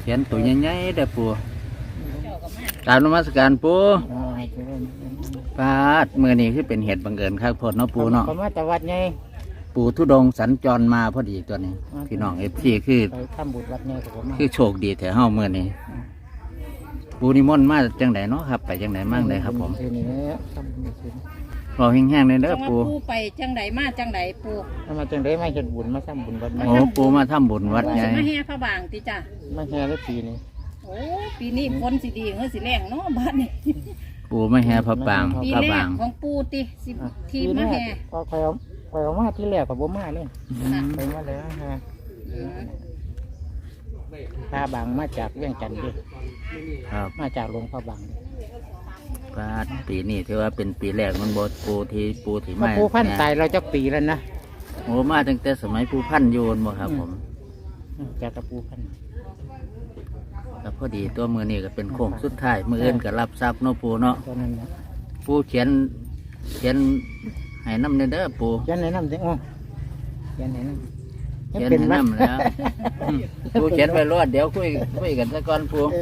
เขียนตัวใหญ่ๆเด้อปูกรารนมัสการปูอ๋อให้เจริญปาดมือนี้คือเป็นเหตุบังเอิญครับพดเนาะปูเนาะเขามาแต่วัดไงปูทุดงค์สัญจรมาพอดีตัวนี้ พี่น้องเอฟซีคือ ไปทำบุญวัดไงกับผมมาคือโชคดีแถวเฮามือนี้ ปูนิมนต์มาจังไดเนาะครับ ไปจังไดมั่งเลยครับผม คืนนี้เนี่ยทำบุญคืน รอแห้งๆเลยเด้อจังว่าปู ปูไปจังไดมาจังไดปูถ้ามาจังได้มาเห็นบุญมาทำบุญวัดไงโอ้ปูมาทำบุญวัดใหญ่สิมาแห่พระบางติจ้ะมาแห่ได้ปีนี้ โอ้ปีนี้ฝนสิดีเฮือสิแรงเนาะบ้านนี้ปูไม่แห่พระปางปีพระแรบากงของปูติสิอะทีมมาแห่ก็คอยเอาคอยเอามาที่แรกกับผมมาเลยค่ะไปมาเลยฮะอืมพาบางมาจากเวียงจันทร์ดิครับมาจากหลวงพ่อบางดิปา ดปีนี้ถือว่าเป็นปีแรกมันบดปูที่ปูที่มาไม่ปูพันธุ์ตายเราจะปีแล้วนะโอ้มาตั้งแต่สมัยปูพันธุ์โยนบ่ครับ ผมจากตะปูพันธุ์ก็พอดีตัวมือนี่ก็เป็นโค้งสุดท้ายมืออื่นก็รับทรัพย์เนาะปูเนาะตอนนั้นนะปูเขียนเขียนให้น้ำเด้อปูยันไหนน้ำสิโอ้ยันไหนน้ำเขียนให้น้ำแล้วอืมปูเขียนไปรอดเดี๋ยวคุยคุยกันซะก่อนปู เอ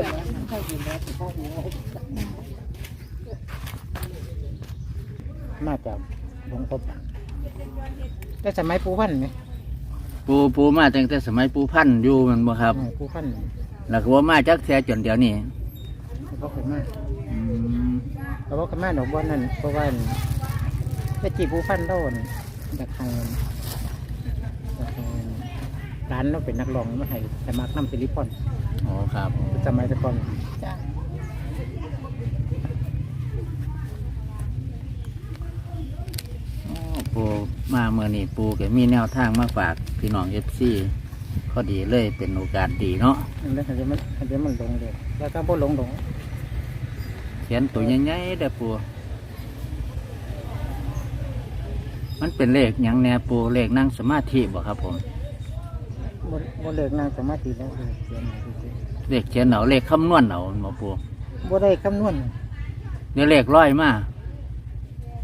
อ มาจากหลวงพ่อบางแต่สมัยปูพันธุ์ไหมปูปูมาตั้งแต่สมัยปูพันธุ์อยู่แมันบ่ครับอืมปูพันธุ์แล้วก็ว่ามาจักแท้จนเดี๋ยวนี้เขาบอกกันมาอืมเขาบอกกันมาดอกบอนนั่นเพราะว่าไปจีปูพันธุ์โดนอยากให้อยากให้ร้านเราเป็นนักร้องมาให้แต่มากน้ำสิริพรโอ้ครับ สมัยแตะก่อน จ้ะ โอ้ ปูมาเมื่อนี้ปูก็มีแนวทางมาฝากพี่น้องเอฟซีพอดีเลยเป็นโอกาสดีเนาะนั่นแหละเดี๋ยวมันเดี๋ยวมันหลงเด็กแล้วก็บ่หลงหลงเขียนตัวใหญ่ๆเด้อปูมันเป็นเลขหยังแน่ปูเลขนั่งสมาธิบ่ครับผมบ่บ่เลิกนางสมาธิแล้วเลยเขียนให้ดูสิเลขเขียนเอาเลขคำนวณเอามาปูบ่ได้คำนวณ เดี๋ยวเลขร้อยมา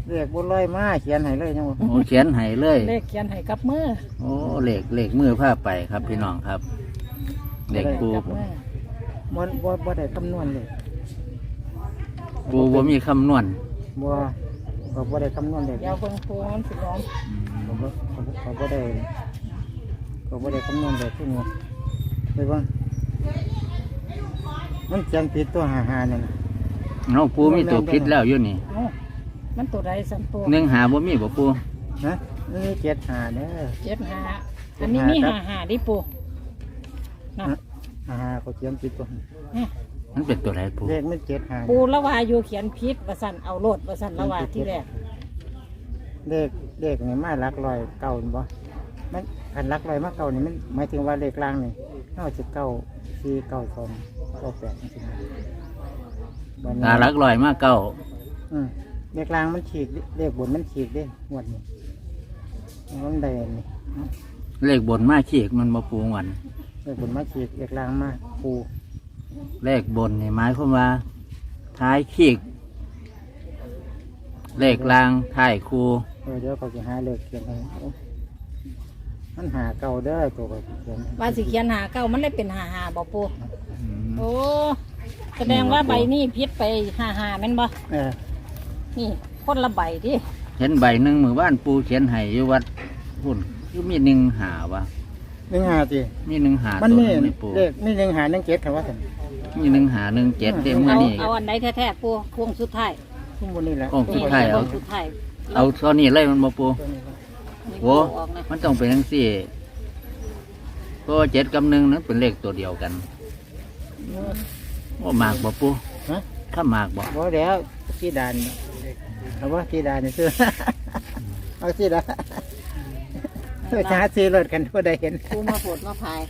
เรียกบ่ลอยมาเขียนให้เลยจังว่าโอ้เขียนให้เลย เลขเขียนให้กับมือโอ้เลขเลขมือผ้าไปครับพี่น้องครับเลขปูกับมือบ่บ่บ่ได้คำนวณเลยปูบ่มีคำนวณบ่ก็บ่ได้คำนวณเลยเดี๋ยวเบิ่งปูมันสิร้องก็บ่ก็บ่ก็บ่ได้ก็บ่ได้คำนวณเลยทุกมื้อไปเบิ่งมันเขียนผิดตัวหาๆนั่นน่ะเนาะปูมีตัวพิษแล้วอยู่นี่เอ้า มันตัวใดสันปูหนึ่งหาบ่มีบ่ปูฮะนี่เจ็ดหาเด้อ เจ็ดห้าอันนี้มีห้าห้าดิปูนะหาเขาเขียนผิดตัวมันเป็นตัวไหนปูเลขมันเจ็ดหาปูละวาอยู่เขียนพิษว่าสันเอาโลดว่าสันละวาที่แรกเลขเลขนี่มาหลักร้อยเก่าเห็นบ่มันอันหลักร้อยมาเก่านี่มันหมายถึงว่าเลขล่างนี่เก้าสิบเก้าสี่เก้าสองเก้าแปดจริงๆบัดนี้ตาลักลอยมาเก้าอืม เลขล่างมันฉีกดิเลขบนมันฉีกเด้งวดนี้มันได้อันนี่เลขบนมาขีกมันมาปูวัน เลขบนมาฉีกเลขล่างมาปูเลขบนนี่หมายความว่า ท้ายขีก เลขล่างท้ายคูเออเดี๋ยวเขาจะหาเลขเขียนให้โอ้มันหาเก่าเด้อตัวก็เขียนว่าสิเขียนหาเก้ามันเลยเป็นหาหาบ่ปูอืมโอ้แสดงว่าใบนี้พิษไปหาหาแม่นบ่เออ นี่คนละใบดิเห็นใบหนึ่งมือบ้านปูเขียนให้อยู่วัดพุ่นคือมีหนึ่งหาวะหนึ่งหาสิมีหนึ่งหามันตัวมีหนึงในปูเลขมีหนึ่งหาหนึ่งเจ็ดค่ะว่าสันมีหนึ่งหาหนึ่งเจ็ดเต็มมือเอานี่เอาอันใดแท้ๆปูพวงสุดท้ายข้างบนนี่แหละโค้งสุดท้ายพวงสุดท้ายเอาเท่านี้เลยมันมาปู ตัวนี้ละนี่โอ้ออกนะมันต้องเป็นทั้งสี่เพราะว่าเจ็ดกับหนึ่งนั้นเป็นเลขตัวเดียวกันว่าหมากบ่ปูฮะถ้าหมากบ่บ่แล้วที่ดาน เอาว่าที่ดานนี่ซื้อ เอาที่ดานเพื่อจะหาซื้อรถกันทั่วได้เห็นปูมาปวดมาพาย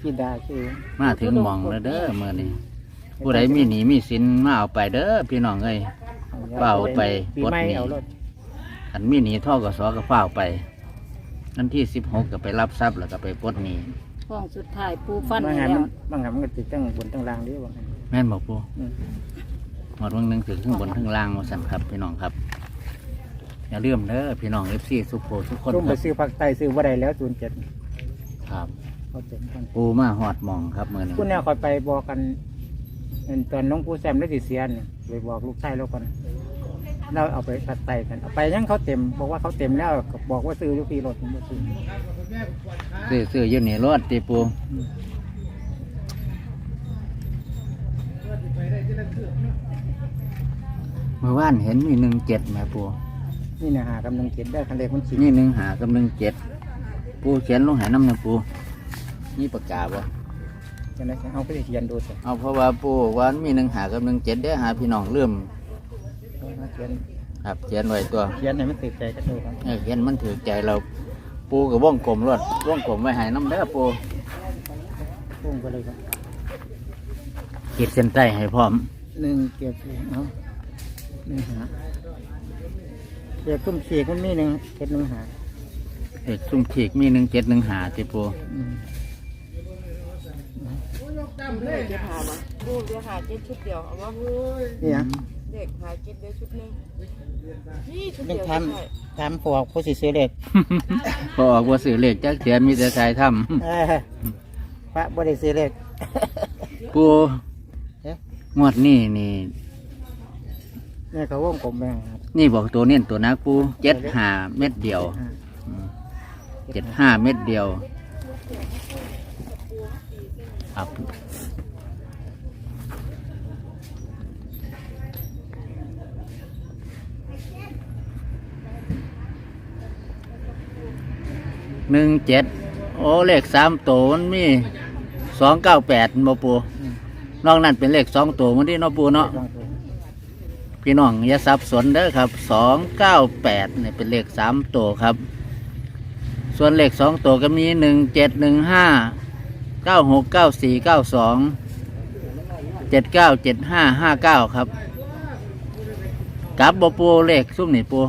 ที่ดาคือมาถึงหมองแล้วเด้อเมื่อนี้ผู้ใดมีหนีมีสินมาเอาไปเด้อพี่น้องเอ้ยเปล่าไปปีปลดใหม่หนี้เอารถขันมีหนีท่อกสอก็เฝ้าวไปนั่นที่สิบหกก็ไปรับทรัพย์แล้วก็ไปปลดหนีพวงสุดท้ายปูฟันบางให้งานแล้มัวนบางงานมันก็ติดตั้งบนตั้งล่างเดิบางงานแม่นบอกปูอื มหมดวันหนึ่งถึงข้างบนข้างล่างมาสั่นครับพี่น้องครับอย่าลืมเด้อพี่น้องเอฟซีสุโขทุกคนรุ่มคไปรับซื้อผักไตซื้อว่าได้แล้วศูนย์เจ็ดครับ เขาเต็มกันปูมาหอดหมองครับเมื่อนี้คุณแนวคอยไปบอกกันเห็นตอนน้องปูแซมได้สิเสียนเนี่ยไปบอกลูกชายแล้วกันเราเอาไปตัดไตกันเอาไปยังเขาเต็มบอกว่าเขาเต็มแล้วก็บอกว่าซื้ออยุพีรถผมบ่ซื้อซื้อซื้ออยืนนี่รถตีปูอืม เมื่อวานเห็นมีหนึ่งเจ็ดแม่ปูนี่นะหากำลังเก็บได้คันเล็กมันสินี่หนึ่งหากับหนึ่งเจ็ดปูเขียนลงใหายน้ำนะปูนี่ปากกาบ่จะได้เอาไปเขียนดูสิเอาเพราะว่าปูบอกว่ามีหนึ่งหากับหนึ่งเจ็ดเด้อหาพี่น้องเริ่มเอาเขียนครับเขียนไว้ตัวเขียนให้มันติดใจกันดูครับเออเขียนมันถือใจเราปูกับว่องกลมรถว่องกลมไว้ใหายน้ำเด้อปูพุ่งไปเลยครับขีดเส้นใต้ให้พร้อมหนึ่งเก็บเอา หนึ่งหาเก็บตุ้มขีดมันมีหนึ่งเก็บหนึ่งหาเด็กซุ่มขีกมีหนึ่งเจ็ดหนึ่งหาติปูอืมเด็กหามาลูกเดียวหาเจ็ดชุดเดียวเอาว่านี่นะเด็กหาเจ็ดเดียวชุดหนึงนี่ชุดนี่เดียวทใช่ำทำพวกผู้สิซื้อเด็กพอออกว่าสื่อเลขจักเสียมีแต่ชายถ้เออพระบริซื้อเด็กำปูเอ๊ะ งวดนี่นี่ นี่เขาวงกลมแบ่งครับนี่บอกตัวเน้นตัวนักปูเจ็ดหาเม็ดเดียวอืมเจ็ดห้าเม็ดเดียวครับหนึ่งเจ็ดโอ้เลขสามตัวมันมีสองเก้าแปดมาปูอืมนอกนั้นเป็นเลขสองตัวมันที่เนาะปูเนาะลองดู พี่น้องอย่าสับสนเด้อครับสองเก้าแปดเนี่ยเป็นเลขสามตัวครับ ส่วนเลขสองตัวก็มีหนึ่งเจ็ดหนึ่งห้าเก้าหกเก้าสี่เก้าสองเจ็ดเก้าเจ็ดห้าห้าเก้าครับกลับบปูเลขซุ่มนี่ปู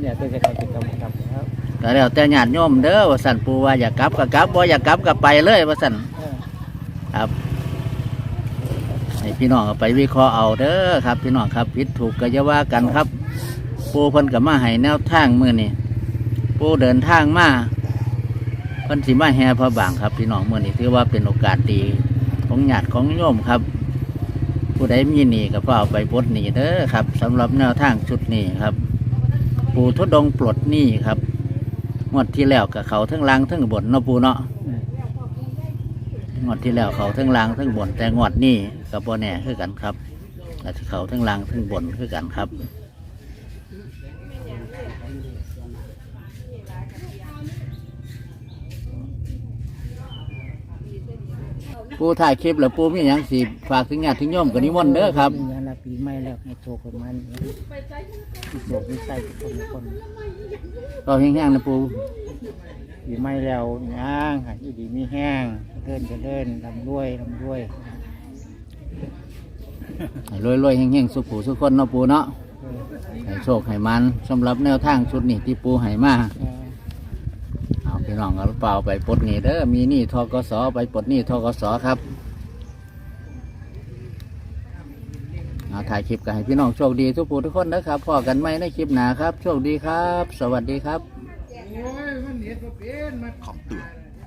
เนี่ยตัวจะใครติดกับกับครับก็แล้วแต่ญาติโยมเด้อว่าสันปูว่าอยากกลับก็กลับบ่อยากกลับก็ไปเลยว่าสันเออครับ ให้พี่น้องเอาไปวิเคราะห์เอาเด้อครับ พี่น้องครับผิดถูกก็จะว่ากันครับ ปูเพิ่นกับมาให้แนวทางมือนี่ปูเดินทางมาเพิ่นสิมาแห่พระบางครับพี่น้องมือนี่ถือว่าเป็นโอกาสดีของญาติของโยมครับ ผู้ใดมีหนี้ก็เฝ้าเอาไปปลดหนี้เด้อครับสำหรับแนวทางชุดนี้ครับ ปูทดดงปลดหนี้ครับงวดที่แล้วกับเขาทั้งล่างทั้งบนเนาะปูเนาะ งวดที่แล้วเขาทั้งล่างทั้งบน แต่งวดนี้กับโบแน่คือกันครับอาจจะเขาทั้งล่างทั้งบนคือกันครับปูถ่ายคลิปแล้วปูมีอย่างสิฝากถึงญาติถึงโยมกับนิมนต์เด้อครับนี่นะปีใหม่แล้วให้โชคประมาณนี้โชคมีใส่ทุกคนทุกคนก็แห้งๆนะปูปีใหม่แล้วย่างค่ะอีดีมีแห้ง เดินจะเดินลำด้วยลำด้วยให้รวยๆแห้งๆสุขูสุขคนเนาะปูเนาะเออให้โชคให้มันสำหรับแนวทางชุดนี้ที่ปูให้มาเออเอาพี่น้องเอาเปล่าไปปลดหนี้เด้อมีหนี้ทกสไปปลดหนี้ทกสครับเอาถ่ายคลิปกันให้พี่น้องโชคดีทุกผู้ทุกคนนะครับพอกันไหมในคลิปหนาครับ โชคดีครับ สวัสดีครับ คำเตือน